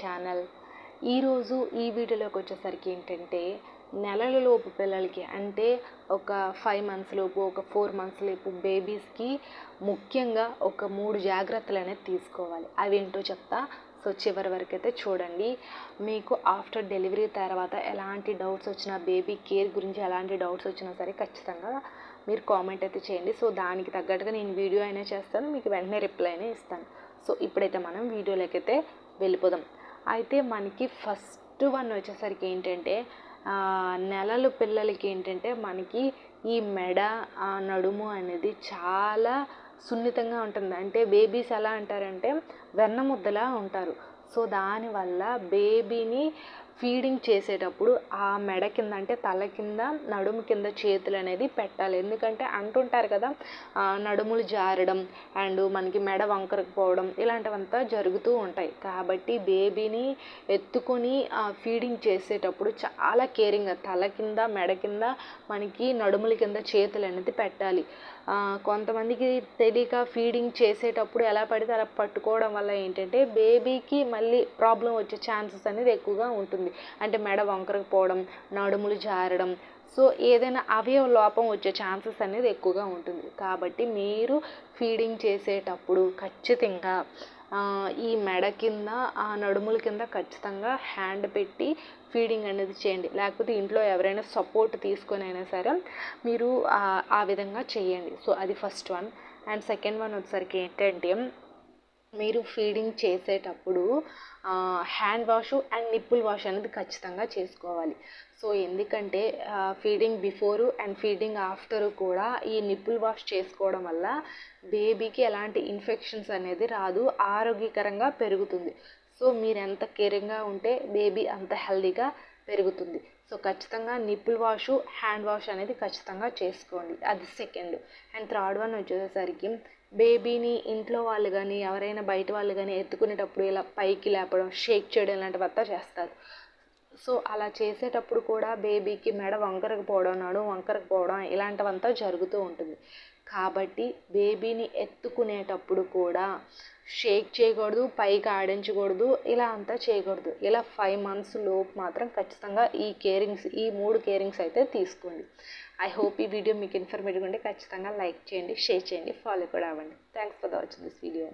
Channel. ఈరోజు ఈ వీడియోలోకి వచ్చేసరికి ఏంటంటే నెలలలోపు పిల్లలకి అంటే ఒక ఫైవ్ మంత్స్ లోపు ఒక ఫోర్ మంత్స్ లోపు బేబీస్కి ముఖ్యంగా ఒక మూడు జాగ్రత్తలు అనేది తీసుకోవాలి. అవి ఏంటో చెప్తా. సో చివరి వరకు అయితే చూడండి. మీకు ఆఫ్టర్ డెలివరీ తర్వాత ఎలాంటి డౌట్స్ వచ్చినా బేబీ కేర్ గురించి ఎలాంటి డౌట్స్ వచ్చినా సరే ఖచ్చితంగా మీరు కామెంట్ అయితే చేయండి. సో దానికి తగ్గట్టుగా నేను వీడియో అయినా చేస్తాను. మీకు వెంటనే రిప్లై అయినా ఇస్తాను. సో ఇప్పుడైతే మనం వీడియోలోకి అయితే వెళ్ళిపోదాం. అయితే మనకి ఫస్ట్ వన్ వచ్చేసరికి ఏంటంటే నెలలు పిల్లలకి ఏంటంటే మనకి ఈ మెడ ఆ నడుము అనేది చాలా సున్నితంగా ఉంటుంది. అంటే బేబీస్ ఎలా అంటారంటే వెన్న ముద్దలా ఉంటారు. సో దానివల్ల బేబీని ఫీడింగ్ చేసేటప్పుడు ఆ మెడ కింద అంటే తల కింద నడుము కింద చేతులు అనేది పెట్టాలి. ఎందుకంటే అంటుంటారు కదా నడుములు జారడం అండ్ మనకి మెడ వంకరకు పోవడం ఇలాంటివంతా జరుగుతూ ఉంటాయి. కాబట్టి బేబీని ఎత్తుకొని ఫీడింగ్ చేసేటప్పుడు చాలా కేరింగ్గా తల కింద మెడ కింద మనకి నడుముల కింద చేతులు అనేది పెట్టాలి. కొంతమందికి తెలియక ఫీడింగ్ చేసేటప్పుడు ఎలా పడితే అలా పట్టుకోవడం వల్ల ఏంటంటే బేబీకి మళ్ళీ ప్రాబ్లం వచ్చే ఛాన్సెస్ అనేది ఎక్కువగా ఉంటుంది. అంటే మెడ వంకరకు పోవడం నడుములు జారడం. సో ఏదైనా అవయవ లోపం వచ్చే ఛాన్సెస్ అనేది ఎక్కువగా ఉంటుంది. కాబట్టి మీరు ఫీడింగ్ చేసేటప్పుడు ఖచ్చితంగా ఈ మెడ కింద ఆ నడుముల కింద ఖచ్చితంగా హ్యాండ్ పెట్టి ఫీడింగ్ అనేది చేయండి. లేకపోతే ఇంట్లో ఎవరైనా సపోర్ట్ తీసుకొని అయినా సరే మీరు ఆ విధంగా చేయండి. సో అది first one. And second one వచ్చేసరికి ఏంటంటే మీరు ఫీడింగ్ చేసేటప్పుడు hand wash and nipple wash అనేది ఖచ్చితంగా చేసుకోవాలి. సో ఎందుకంటే feeding before and feeding after కూడా ఈ నిప్పుల్ వాష్ చేసుకోవడం వల్ల బేబీకి ఎలాంటి ఇన్ఫెక్షన్స్ అనేది రాదు ఆరోగ్యకరంగా పెరుగుతుంది. సో మీరు ఎంత కేరింగ్గా ఉంటే బేబీ అంత హెల్దీగా పెరుగుతుంది. సో ఖచ్చితంగా నిప్పుల్ వాష్ హ్యాండ్ వాష్ అనేది ఖచ్చితంగా చేసుకోండి. అది సెకండ్. అండ్ థర్డ్ వన్ వచ్చేసరికి బేబీని ఇంట్లో వాళ్ళు కానీ ఎవరైనా బయట వాళ్ళు కానీ ఎత్తుకునేటప్పుడు ఇలా పైకి లేపడం షేక్ చేయడం ఇలాంటివంతా చేస్తారు. సో అలా చేసేటప్పుడు కూడా బేబీకి మెడ వంకరకు పోవడం నడుము వంకరకు పోవడం ఇలాంటివంతా జరుగుతూ ఉంటుంది. కాబట్టి బేబీని ఎత్తుకునేటప్పుడు కూడా షేక్ చేయకూడదు పైకి ఆడించకూడదు ఇలా అంతా చేయకూడదు. ఇలా ఫైవ్ మంత్స్ లోపు మాత్రం ఖచ్చితంగా ఈ కేరింగ్స్ ఈ మూడు కేరింగ్స్ అయితే తీసుకోండి. ఐ హోప్ ఈ వీడియో మీకు ఇన్ఫర్మేటివ్ ఉంటే ఖచ్చితంగా లైక్ చేయండి షేర్ చేయండి ఫాలో కూడా అవ్వండి. Thanks for the watching this video.